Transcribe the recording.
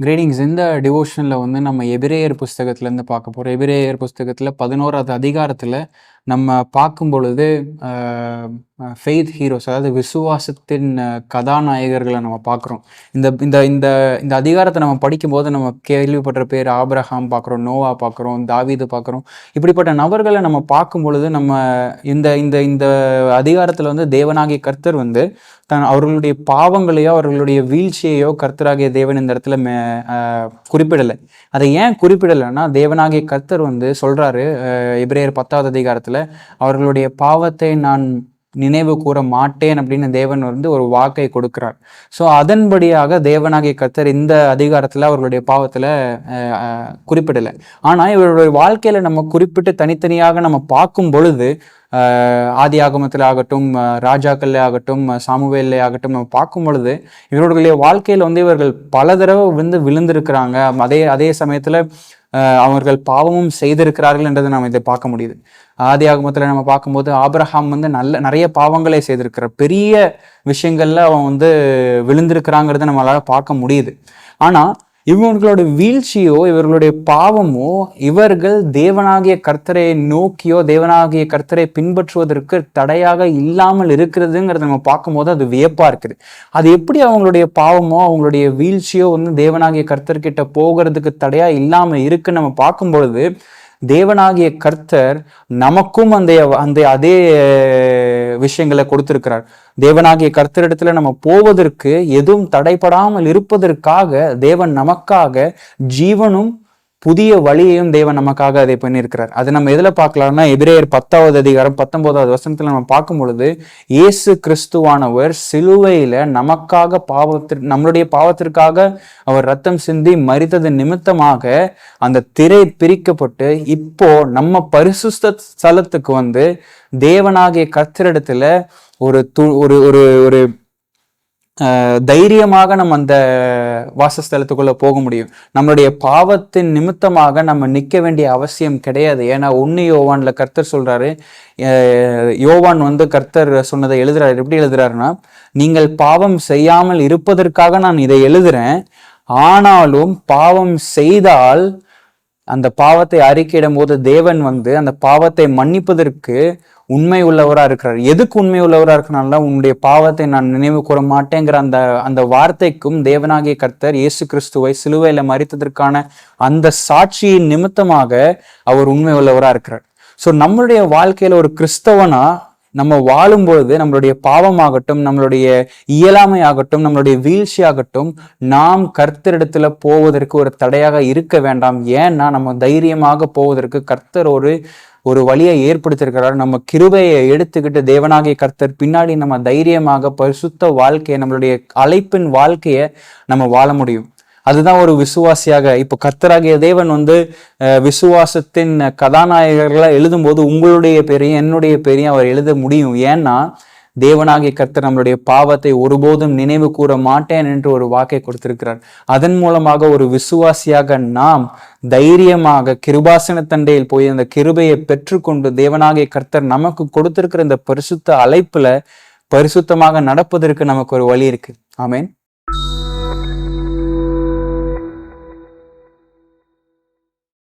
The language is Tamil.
கிரேடிங்ஸ் இந்த டிவோஷனில் வந்து நம்ம எபிரேயர் புஸ்தகத்துலேருந்து பார்க்க போகிறோம் எபிரேயர் புஸ்தகத்தில் பதினோராவது அதிகாரத்தில் நம்ம பார்க்கும் பொழுது ஃபெய்த் ஹீரோஸ் அதாவது விசுவாசத்தின் கதாநாயகர்களை நம்ம பார்க்குறோம். இந்த இந்த இந்த இந்த அதிகாரத்தை நம்ம படிக்கும்போது நம்ம கேள்விப்பட்ட பேர் ஆப்ரஹாம் பார்க்குறோம் நோவா பார்க்குறோம் தாவீது பார்க்குறோம். இப்படிப்பட்ட நபர்களை நம்ம பார்க்கும் பொழுது நம்ம இந்த இந்த இந்த அதிகாரத்தில் வந்து தேவனாகிய கர்த்தர் வந்து தன் அவர்களுடைய பாவங்களையோ அவர்களுடைய வீழ்ச்சியையோ கர்த்தராகிய தேவன் இந்த இடத்துல மே குறிப்பிடலை. அதை ஏன் குறிப்பிடலைன்னா தேவனாகிய கர்த்தர் வந்து சொல்கிறாரு இப்ரேயர் எபிரேயர் பத்தாவது அதிகாரத்தில் அவர்களுடைய பாவத்தை நான் நினைவு கூற மாட்டேன் அப்படின்னு தேவன் வந்து ஒரு வாக்கை கொடுக்கிறார். ஸோ அதன்படியாக தேவனாகிய கர்த்தர் இந்த அதிகாரத்தில் அவர்களுடைய பாவத்தில் குறிப்பிடலை. ஆனால் இவருடைய வாழ்க்கையில் நம்ம குறிப்பிட்டு தனித்தனியாக நம்ம பார்க்கும் பொழுது ஆதி ஆகமத்தில் ஆகட்டும் ராஜாக்கள்ல ஆகட்டும் ஆஹ் சாமுவேல்ல ஆகட்டும் நம்ம பார்க்கும் பொழுது இவர்களுடைய வாழ்க்கையில் வந்து இவர்கள் பல தடவை வந்து விழுந்திருக்கிறாங்க. அதே அதே சமயத்தில் அவர்கள் பாவமும் செய்திருக்கிறார்கள் என்றதை நம்ம இதை பார்க்க முடியுது. ஆதி ஆகமத்துல நம்ம பார்க்கும்போது ஆப்ரஹாம் வந்து நல்ல நிறைய பாவங்களை செய்திருக்கிற பெரிய விஷயங்கள்ல அவன் வந்து விழுந்திருக்கிறாங்கிறத நம்மளால பார்க்க முடியுது. ஆனா இவங்களோட வீழ்ச்சியோ இவர்களுடைய பாவமோ இவர்கள் தேவனாகிய கர்த்தரை நோக்கியோ தேவனாகிய கர்த்தரை பின்பற்றுவதற்கு தடையாக இல்லாமல் இருக்கிறதுங்கிறத நம்ம பார்க்கும்போது அது வியப்பா இருக்குது. அது எப்படி அவங்களுடைய பாவமோ அவங்களுடைய வீழ்ச்சியோ வந்து தேவனாகிய கர்த்தர்கிட்ட போகிறதுக்கு தடையா இல்லாமல் இருக்குன்னு நம்ம பார்க்கும் பொழுது தேவனாகிய கர்த்தர் நமக்கும் அந்த அந்த அதே விஷயங்களை கொடுத்திருக்கிறார். தேவனாகிய கர்த்தரிடத்துல நம்ம போவதற்கு எதுவும் தடைப்படாமல் இருப்பதற்காக தேவன் நமக்காக ஜீவனும் புதிய வழியையும் தேவன் நமக்காக அதை பண்ணியிருக்கிறார். அது நம்ம எதில் பார்க்கலாம்னா எபிரேயர் பத்தாவது அதிகாரம் பத்தொன்பதாவது வசனத்தில் நம்ம பார்க்கும் பொழுது இயேசு கிறிஸ்துவானவர் சிலுவையில் நமக்காக பாவத்திற்கு நம்மளுடைய பாவத்திற்காக அவர் ரத்தம் சிந்தி மறித்தது நிமித்தமாக அந்த திரை பிரிக்கப்பட்டு இப்போ நம்ம பரிசுத்த ஸ்தலத்துக்கு வந்து தேவனாகிய கர்த்தரிடத்துல ஒரு து ஒரு ஒரு ஒரு தைரியமாக நம்ம அந்த வாசஸ்தலத்துக்குள்ளே போக முடியும். நம்மளுடைய பாவத்தின் நிமித்தமாக நம்ம நிற்க வேண்டிய அவசியம் கிடையாது. ஏன்னா ஒன்று யோவானில் கர்த்தர் சொல்கிறாரு யோவான் வந்து கர்த்தர் சொன்னதை எழுதுறாரு. எப்படி எழுதுறாருன்னா நீங்கள் பாவம் செய்யாமல் இருப்பதற்காக நான் இதை எழுதுறேன். ஆனாலும் பாவம் செய்தால் அந்த பாவத்தை அறிக்கையிடும் போது தேவன் வந்து அந்த பாவத்தை மன்னிப்பதற்கு உண்மை உள்ளவரா இருக்கிறார். எதுக்கு உண்மை உள்ளவரா இருக்கிறனால உன்னுடைய பாவத்தை நான் நினைவு கூற மாட்டேங்கிற அந்த அந்த வார்த்தைக்கும் தேவனாகிய கர்த்தர் இயேசு கிறிஸ்துவை சிலுவையில மறித்ததற்கான அந்த சாட்சியின் நிமித்தமாக அவர் உண்மை உள்ளவரா இருக்கிறார். ஸோ நம்மளுடைய வாழ்க்கையில ஒரு கிறிஸ்தவனா நம்ம வாழும்பொழுது நம்மளுடைய பாவமாகட்டும் நம்மளுடைய இயலாமை ஆகட்டும் நம்மளுடைய வீழ்ச்சி ஆகட்டும் நாம் கர்த்தரிடத்துல போவதற்கு ஒரு தடையாக இருக்க வேண்டாம். ஏன்னா நம்ம தைரியமாக போவதற்கு கர்த்தர் ஒரு ஒரு வழியை ஏற்படுத்தியிருக்கிறார். நம்ம கிருபையை எடுத்துக்கிட்டு தேவனாகிய கர்த்தர் பின்னாடி நம்ம தைரியமாக பரிசுத்த வாழ்க்கையை நம்மளுடைய அழைப்பின் வாழ்க்கையை நம்ம வாழ முடியும். அதுதான் ஒரு விசுவாசியாக. இப்போ கர்த்தராகிய தேவன் வந்து விசுவாசத்தின் கதாநாயகர்களை எழுதும்போது உங்களுடைய பேரையும் என்னுடைய பேரையும் அவர் எழுத முடியும். ஏன்னா தேவனாகிய கர்த்தர் நம்மளுடைய பாவத்தை ஒருபோதும் நினைவு கூற மாட்டேன் என்று ஒரு வாக்கை கொடுத்திருக்கிறார். அதன் மூலமாக ஒரு விசுவாசியாக நாம் தைரியமாக கிருபாசன தண்டையில் போய் அந்த கிருபையை பெற்றுக்கொண்டு தேவனாகிய கர்த்தர் நமக்கு கொடுத்திருக்கிற இந்த பரிசுத்த அழைப்புல பரிசுத்தமாக நடப்பதற்கு நமக்கு ஒரு வழி இருக்கு. ஆமேன்.